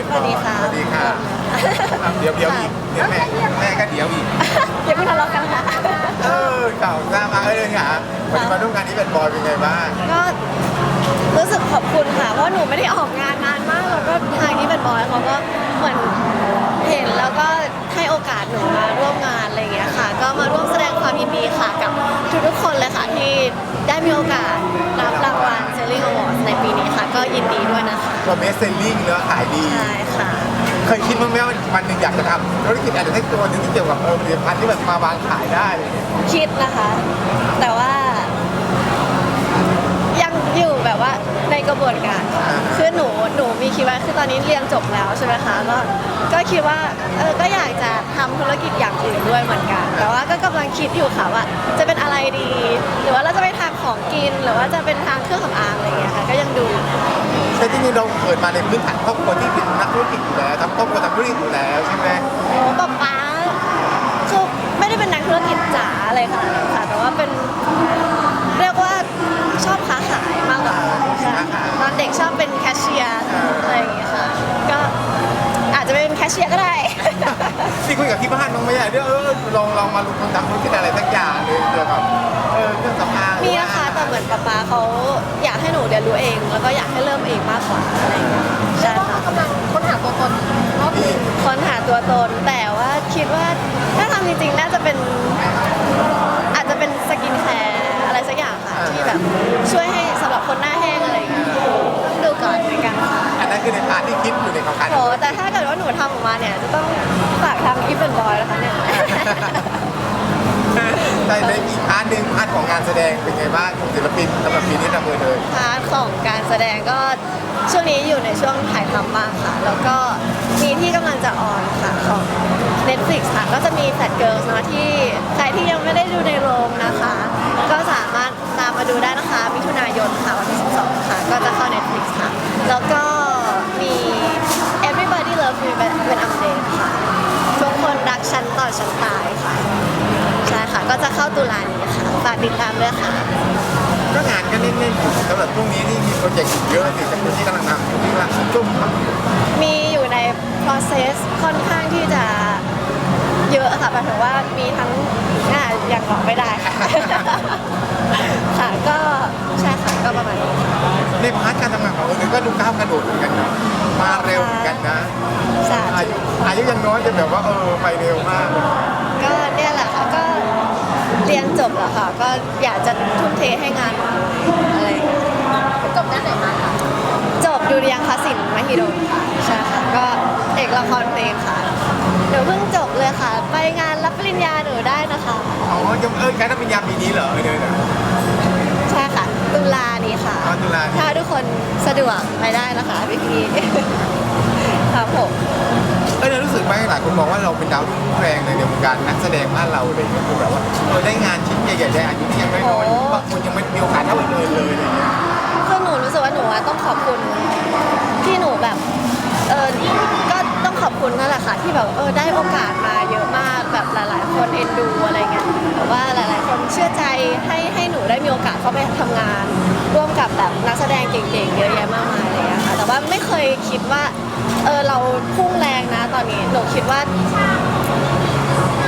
เป็นสวัสดีค่ะ สวัสดีค่ะอะเดี๋ยวเดี๋ยวอีกเดี๋ยวแม่แม่ก็เดี๋ยวอีก อย่าเพิ่งทะเลาะกันค่ะ เออเก่าหน้ามาเอ้ยค่ะวันนี้มาร่วมงานนี้เป็นบอยเป็นไงบ้างก็รู้สึกขอบคุณค่ะ เพราะหนูไม่ได้ออกงานนานมาก แล้วก็ทางที่เป็นบอยเขาก็เหมือนเห็นแล้วก็ให้โอกาสหนูมาร่วมงานอะไรอย่างเงี้ยค่ะ ก็มาร่วมแสดงความยินดีค่ะกับทุกๆคนเลยค่ะที่ได้มีโอกาส ก็ยินดีด้วยนะคะตัวเมสเซลลิ่งเนื้อะขายดี ใช่ค่ะ เคยคิดบ้างไหมว่าวันหนึ่งอยากจะทำธุรกิจอะไรสักตัวหนึ่งที่เกี่ยวกับเออผลิตภัณฑ์ที่แบบมาวางขายได้อะไรอย่างเงี้ยคิดนะคะ แต่ว่า ยังอยู่แบบว่าในกระบวนการค่ะคือหนูหนู มีคิดว่าคือตอนนี้เรียนจบแล้วใช่ไหมคะก็ก็คิดว่าเออก็อยากจะทำธุรกิจอย่างอื่นด้วยเหมือนกัน แต่ว่าก็กำลังคิดอยู่ค่ะว่า จะเป็นอะไรดี หรือว่าเราจะไปทางของกิน หรือว่าจะเป็นทางเครื่องสำอางอะไรอย่างเงี้ยค่ะก็ยังดู แต่จริงๆเราเกิดมาในพื้นฐานครอบครัวที่เป็นนักธุรกิจอยู่แล้วทำครอบครัวทำธุรกิจอยู่แล้วใช่ไหมโอ้ป๊าป๊าคือไม่ได้เป็นนักธุรกิจจ๋าอะไรขนาดนั้นค่ะ แต่ว่าเป็นเรียกว่าชอบค้าขายมากกว่าใช่ค่ะตอนเด็กชอบเป็นแคชเชี เป็นแคชเชียร์ก็ได้ ที่คุยกับที่บ้านบ้างไหมอะเรื่องเออลองลองมาลงทุนทำธุรกิจอะไรสักอย่างหรือเกี่ยวกับเออเครื่องสำอางหมีรือว่านะคะแต่เหมือนป๊าป๊าเขาอยากให้หนูเรียนรู้เอง แล้วก็อยากให้เริ่มเองมากกว่าอะไรอย่างเงี้ยใช่ค่ะกำลังค้นหาตัวตนรอบที่ค้นหาตัวตนแต่ว่าคิดว่าถ้าทำจริงๆน่าจะเป็น อาจจะเป็นสกินแคร์อะไรสักอย่างค่ะที่แบบช่วยให้สำหรับคนหน้าแห้งอะไร แต่ถ้าเกิดว่าหนูทำออกมาเนี่ยจะต้องฝากทางอีฟเป็นบอยแล้วค่ะเนี่ยแต่ในอีกพาร์ทหนึ่งพาร์ทของการแสดงเป็นไงบ้างของศิลปินสำหรับปีนี้ทำเลยเลยพาร์ทของการแสดงก็ช่วงนี้อยู่ในช่วงถ่ายทำบ้างค่ะ แล้วก็มีที่กำลังจะออนค่ะของ Netflix ค่ะ ก็จะมี Fat Girls เนอะที่ใครที่ยังไม่ได้ดูในโรงนะคะ ก็สามารถตามมาดูได้นะคะมิถุนายนค่ะวันที่ 12 ค่ะ ก็จะเข้า Netflix ค่ะ แล้วก็มี Everybody Love Me When I'm Dead ค่ะ ทุ กคนรักฉันต่อนฉันตายค่ะใช่ค่ะก็จะเข้าตุลานี้ค่ะฝากติดตามด้วยค่ะ ก็งานก็เน้นๆอยู่สำหรับช่วงนี้ที่มีโปรเจกต์อยู่เยอะสิจากคนที่กำลังทำอยู่ที่กำลังจุ่มทำอยู่มีอยู่ใน process ค่อนข้างที่จะเยอะค่ะหมายถึงว่ามีทั้งอ่าอย่างบอกไม่ได้ค่ะ ค่ะก็ใช่ค่ะก็ประมาณนี้ค่ะในพาร์ทการทำงานของเราเนี่ยก็ดูก้าวกระโดดเหมือนกันเนาะมาเร็ว น้อยแต่แบบว่าเออไปเร็วมากก็เนี่ยแหละค่ะก็เรียนจบแล้วค่ะ ก็อยากจะทุ่มเทให้งานอะไรอย่างเงี้ยจบด้านไหนมาคะจบดุริยางคศิลป์มหิดลค่ะใช่ค่ะก็เอกละครเพลงค่ะหนูเพิ่งจบเลยค่ะ ไปงานรับปริญญาหนูได้นะคะ อ๋อยังเออการทำปริญญาปีนี้เหรอเออเดี๋ยวเดี๋ยวใช่ค่ะ ตุลานี้ค่ะ อ๋อตุลานี้ ถ้าทุกคนสะดวกไปได้นะคะพี่พีครับผม เออเนี่ยรู้สึกไหมหลายคนมองว่าเราเป็นดาวรุ่งพุ่งแรงในวงการนักแสดงบ้านเราเลยเนี่ยคือแบบว่าเออได้งานชิ้นใหญ่ๆได้อายุที่ยังน้อยๆบางคนยังไม่มีโอกาสเท่าเลยเลยอะไรอย่างเงี้ย คือหนูรู้สึกว่าหนูอะต้องขอบคุณที่หนูแบบเออก็ต้องขอบคุณนั่นแหละค่ะที่แบบเออได้โอกาสมาเยอะมากแบบหลาย ๆ คนเอ็นดูอะไรเงี้ยแต่ว่าหลาย ๆ คนเชื่อใจให้ให้หนูได้มีโอกาสเข้าไปทำงาน ร่วมกับแบบนักแสดงเก่ง ๆ เยอะแยะมากมายอะไรเงี้ยค่ะ ว่าไม่เคยคิดว่า เออเราพุ่งแรงนะตอนนี้หนูคิดว่า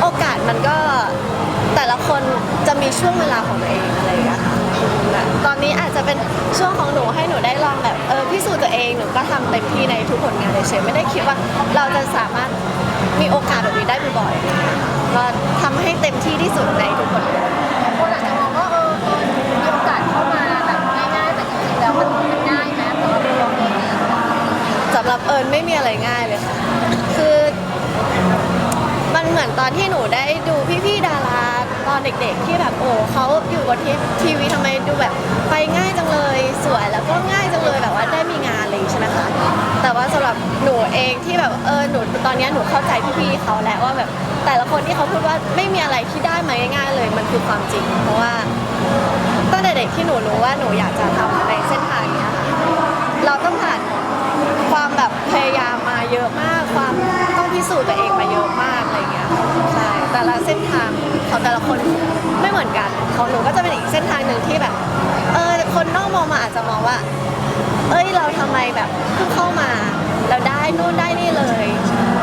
โอกาสมันก็แต่ละคนจะมีช่วงเวลาของตัวเองอะไรอย่างเงี้ยค่ะแบบตอนนี้อาจจะเป็นช่วงของหนูให้หนูได้ลองแบบเออพิสูจน์ตัวเองหนูก็ทำเต็มที่ในทุกผลงานเลยเฉยๆไม่ได้คิดว่าเราจะสามารถมีโอกาสแบบนี้ได้บ่อยๆก็ทำให้เต็มที่ที่สุดในทุกผลงาน เด็ก ๆ ที่แบบโอ้เขาอยู่บนทีวีทำไมดูแบบไปง่ายจังเลยสวยแล้วก็ง่ายจังเลยแบบว่าได้มีงานอะไรอย่างงี้ใช่ไหมคะแต่ว่าสำหรับหนูเองที่แบบเออหนูตอนเนี้ยหนูเข้าใจพี่ๆเขาแล้วว่าแบบแต่ละคนที่เขาพูดว่าไม่มีอะไรที่ได้มาง่ายๆเลยมันคือความจริง เพราะว่าตั้งแต่เด็กที่หนูรู้ว่าหนูอยากจะทำในเส้นทางเนี้ยค่ะเราต้องผ่านความแบบพยายามมาเยอะมากความ พิสูจน์ตัวเองมาเยอะมากอะไรเงี้ยใช่แต่ละเส้นทางของแต่ละคนไม่เหมือนกันของหนูก็จะเป็นอีกเส้นทางหนึ่งที่แบบเออคนนอกมองมาอาจจะมองว่า เอ้ยเราทำไมแบบเพิ่งเข้ามาเราได้นู่นได้นี่เลย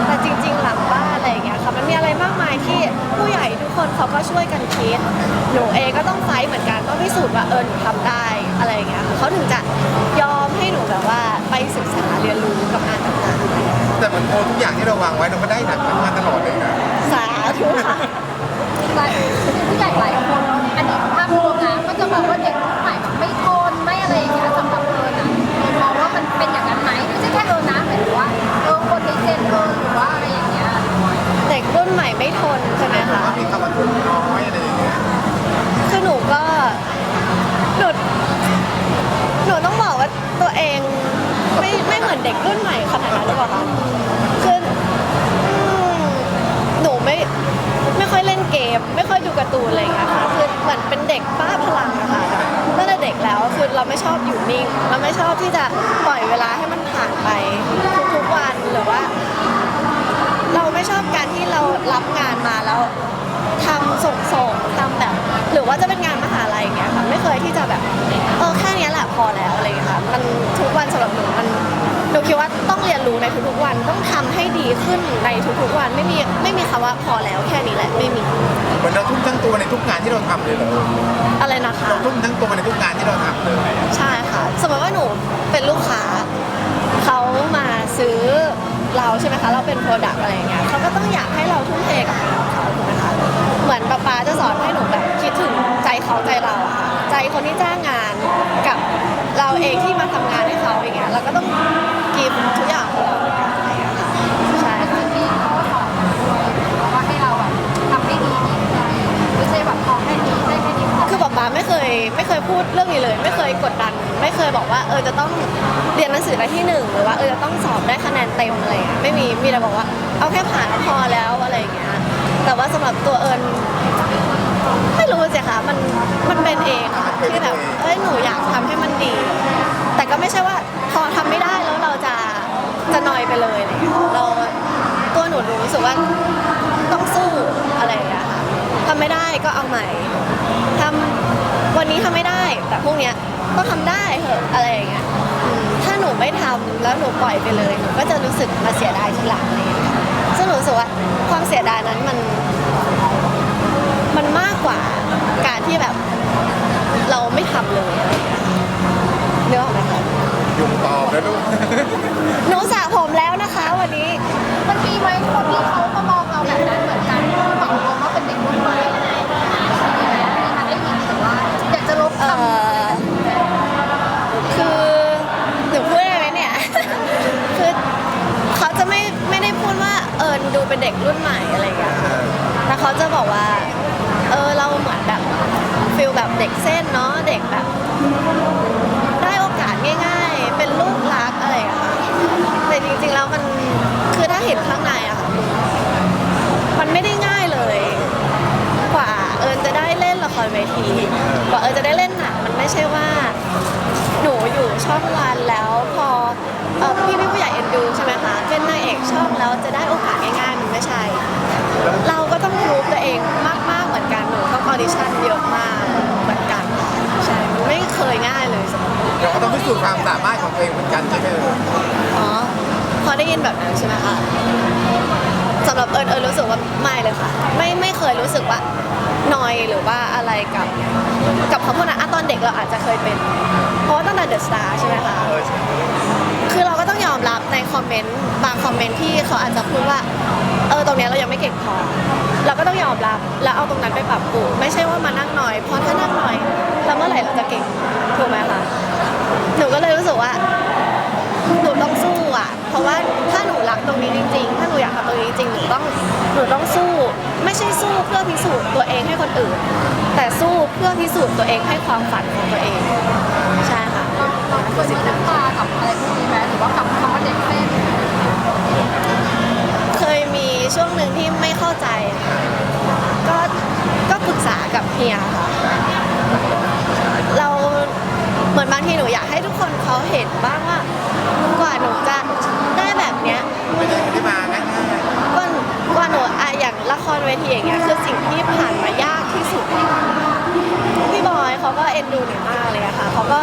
แต่จริง ๆ หลังบ้านอะไรเงี้ยค่ะมันมีอะไรมากมายที่ผู้ใหญ่ทุกคนเขาก็ช่วยกันคิดหนูเองก็ต้องไฟท์เหมือนกันต้องพิสูจน์ว่าเออหนูทำได้อะไรเงี้ยเขาถึงจะยอมให้หนูแบบว่าไปศึกษา แต่มันโอทุกอย่างที่เราวางไว้เราก็ได้หนักมันมาตลอดเลยนะๆสาธุค่ะหลายผู้ใหญ่หลายคนอันนี้ภาพรวมนะก็จะบอกว่าเด็กรุ่นใหม่แบบไม่ทนไม่อะไรอย่างเงี้ยสำหรับเอิญอะมองว่ามันเป็นอย่างนั้นไหมไม่ใช่แค่เอิญนะหมายถึงว่าเออคนในเจนเอิญหรือว่าอะไรอย่างเงี้ยเด็กรุ่นใหม่ไม่ทนใช่ไหมคะว่ามีคำว่าทุนน้อยอะไรอย่างเงี้ยคือหนูก็หนูหนูต้องบอกว่าตัวเอง ไม่ไม่เหมือนเด็กรุ่นใหม่ขนาดนั้นหรือเปล่าคะคืออืมหนูไม่ไม่ค่อยเล่นเกม ไม่ค่อยดูการ์ตูนอะไรอย่างเงี้ยค่ะคือเหมือนเป็นเด็กบ้าพลังอะค่ะตั้งแต่เด็กแล้วคือเราไม่ชอบอยู่นิ่ง เราไม่ชอบที่จะปล่อยเวลาให้มันผ่านไปทุกๆวันหรือว่า เราไม่ชอบการที่เรารับงานมาแล้ว ทำส่งส่งๆทำแบบ หรือว่าจะเป็นงานมหาลัยอย่างเงี้ยค่ะไม่เคยที่จะแบบเออแค่เนี้ยแหละพอแล้วอะไรอย่างเงี้ยค่ะมันทุกวันสำหรับหนูมันหนูคิดว่าต้องเรียนรู้ในทุกๆวันต้องทำให้ดีขึ้นในทุกๆวันไม่มีไม่มีคำว่าพอแล้วแค่นี้แหละไม่มีเหมือนเราทุ่มทั้งตัวในทุกงานที่เราทำเลยเหรออะไรนะคะ เราทุ่มทั้งตัวในทุกงานที่เราทำเลย ใช่ค่ะ สมมติว่าหนูเป็นลูกค้าเขามาซื้อเราใช่ไหมคะ เราเป็นโปรดักต์อะไรอย่างเงี้ยเขาก็ต้องอยากให้เราทุ่มเทกับงานของเขาถูกไหมคะ เหมือนป๊าป๊าจะสอนให้หนูแบบคิดถึงใจเขาใจเราอะค่ะใจคนที่จ้างงานกับเราเองที่มาทำงานให้เขาอย่างเงี้ยเราก็ต้องกีบทุกอย่างของเราเหมือนกันอะไรอย่างเงี้ยค่ะใช่ค่ะ ที่เขาสอนว่าให้เราแบบทำให้ดีไม่ใช่แบบพอแค่นี้ได้แค่นี้พอคือป๊าป๊าไม่เคยไม่เคยพูดเรื่องนี้เลย ไม่เคยกดดัน ไม่เคยบอกว่าเออจะต้องเรียนหนังสือได้ที่หนึ่งหรือว่าเออจะต้องสอบได้คะแนนเต็มอะไรอย่างเงี้ยไม่มีมีแต่บอกว่าเอาแค่ผ่านก็พอแล้วอะไรอย่างเงี้ย แต่ว่าสำหรับตัวเอิญไม่รู้สิคะมันมันเป็นเองอะค่ะที่แบบเอ้ยหนูอยากทำให้มันดี แต่ก็ไม่ใช่ว่าพอทำไม่ได้แล้วเราจะจะนอยไปเลยอะไรอย่างเงี้ยเราตัวหนูหนูรู้สึกว่าต้องสู้อะไรอย่างเงี้ยค่ะทำไม่ได้ก็เอาใหม่ทำวันนี้ทำไม่ได้ แต่พรุ่งเนี้ยก็ทำได้เหอะอะไรอย่างเงี้ยอืมถ้าหนูไม่ทำแล้วหนูปล่อยไปเลยหนูก็จะรู้สึกมาเสียดายทีหลังอะไรอย่างเงี้ยซึ่ง หนูรู้สึกว่าความเสียดายนั้นมันมันมากกว่าการที่แบบเราไม่ทำเลยอะไรอย่างเงี้ยเนื้อออกไหมคะยุงตอบแล้วลูก หนูสระผมแล้วนะคะ วันนี้ มันมีไหมคนที่เขาก็มองเรา ดูเป็นเด็กรุ่นใหม่อะไรอย่างเงี้ยแต่เขาจะบอกว่า เออเราเหมือนแบบฟิลแบบเด็กเส้นเนาะเด็กแบบ ได้โอกาสง่าย ๆ เป็นลูกรักอะไรอย่างเงี้ยค่ะแต่จริงๆแล้วมันคือถ้าเห็นข้างในอะค่ะมันไม่ได้ง่ายเลย กว่าเอิญจะได้เล่นละครเวที กว่าเอิญจะได้เล่นหนังมันไม่ใช่ว่า หนูอยู่ช่องวันแล้วพอเอ่อพี่พี่ผู้ใหญ่เอ็นดูใช่ไหมคะเป็นนางเอกช่องแล้วจะได้โอกาสง่ายๆมันไม่ ใช่ เราก็ต้องพรูฟตัวเองมาก ๆ เหมือนกันหนูต้องออดิชั่นเยอะมากเหมือนกันใช่มันไม่เคยง่ายเลยสำหรับหนูเราก็ต้องพิสูจน์ความสามารถของตัวเองเหมือนกันใช่ไหมเอออ๋อพอได้ยินแบบนั้นใช่ไหมคะสำหรับเอิญเอิญรู้สึกว่าไม่เลยค่ะ ไม่ไม่เคยรู้สึกว่านอยหรือว่าอะไรกับ กับเขาพวกนั้นอะตอนเด็กเราอาจจะเคยเป็น เพราะว่าตั้งแต่เดอะสตาร์ใช่ไหมคะเออใช่คือเราก็ต้องยอ มรับในคอมเมนต์บางคอมเมนต์ที่เขาอาจจะพูดว่า เออตรงเนี้ยเรายังไม่เก่งพอ เราก็ต้องยอมรับ แล้วเอาตรงนั้นไปปรับปรุงไม่ใช่ว่ามานั่งหน่อย เพราะถ้านั่งหน่อยแล้วเมื่อไหร่เราจะเก่งถูกไหมคะหนูก็เลยรู้สึกว่าหนูต้องสู้อะ เพราะว่าถ้าหนูรักตรงนี้จริง ๆ ถ้าหนูอยากทำตรงนี้จริงหนูต้องหนูต้องสู้ ไม่ใช่สู้เพื่อพิสูจน์ตัวเองให้คนอื่น แต่สู้เพื่อพิสูจน์ตัวเองให้ความฝันของตัวเอง ใช่ค่ะ เราเรมีน้ำตา ช่วงหนึ่งที่ไม่เข้าใจค่ะก็ก็ปรึกษากับเฮียค่ะเราเหมือนบางทีหนูอยากให้ทุกคนเขาเห็นบ้างว่ากว่าหนูจะได้แบบเนี้ยไม่ได้ไม่ได้มาง่ายกว่ากว่าหนูอะอย่างละครเวทีอย่างเงี้ยคือสิ่งที่ผ่านมายากที่สุดพี่บอยเขาก็เอ็นดูหนูมากเลยอะค่ะเขาก็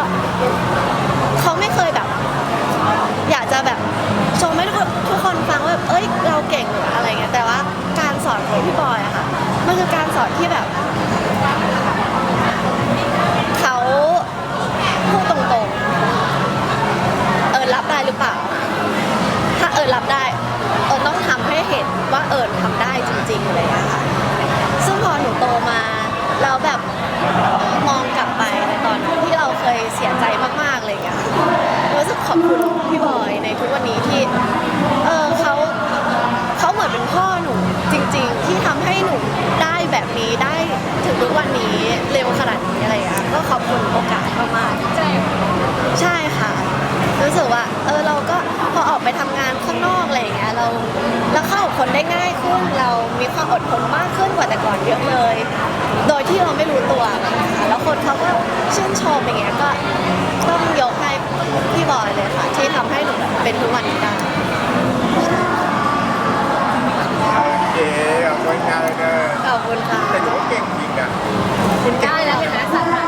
พี่บอยอะค่ะ มันคือการสอนที่แบบ เขาพูดตรงๆ เอิร์นรับได้หรือเปล่า ถ้าเอิร์นรับได้ เอิร์นต้องทำให้เห็นว่าเอิร์นทำได้จริงๆเลยอะค่ะ ซึ่งพอหนูโตมาเราแบบมองกลับไปในตอนที่เราเคยเสียใจมากๆเลยอะรู้สึกขอบคุณ ก็ขอบคุณโอกาสมากๆใช่ค่ะ รู้สึกว่าเออเราก็พอออกไปทำงานข้างนอกอะไรอย่างเงี้ยเราเราเข้าคนได้ง่ายขึ้นเรามีความอดทนมากขึ้นกว่าแต่ก่อนเยอะเลย โดยที่เราไม่รู้ตัวนะคะแล้วคนเขาก็ชื่นชมอย่างเงี้ยก็ต้องยกให้พี่บอยเลยค่ะ ที่ทำให้หนูเป็นทุกวันนี้ได้เก๋สวงามเลยเนอะขอบคุณค่ะแต่หนูกเก่งจริงอะเคุณได้แล้วเห็นไหมสัตว์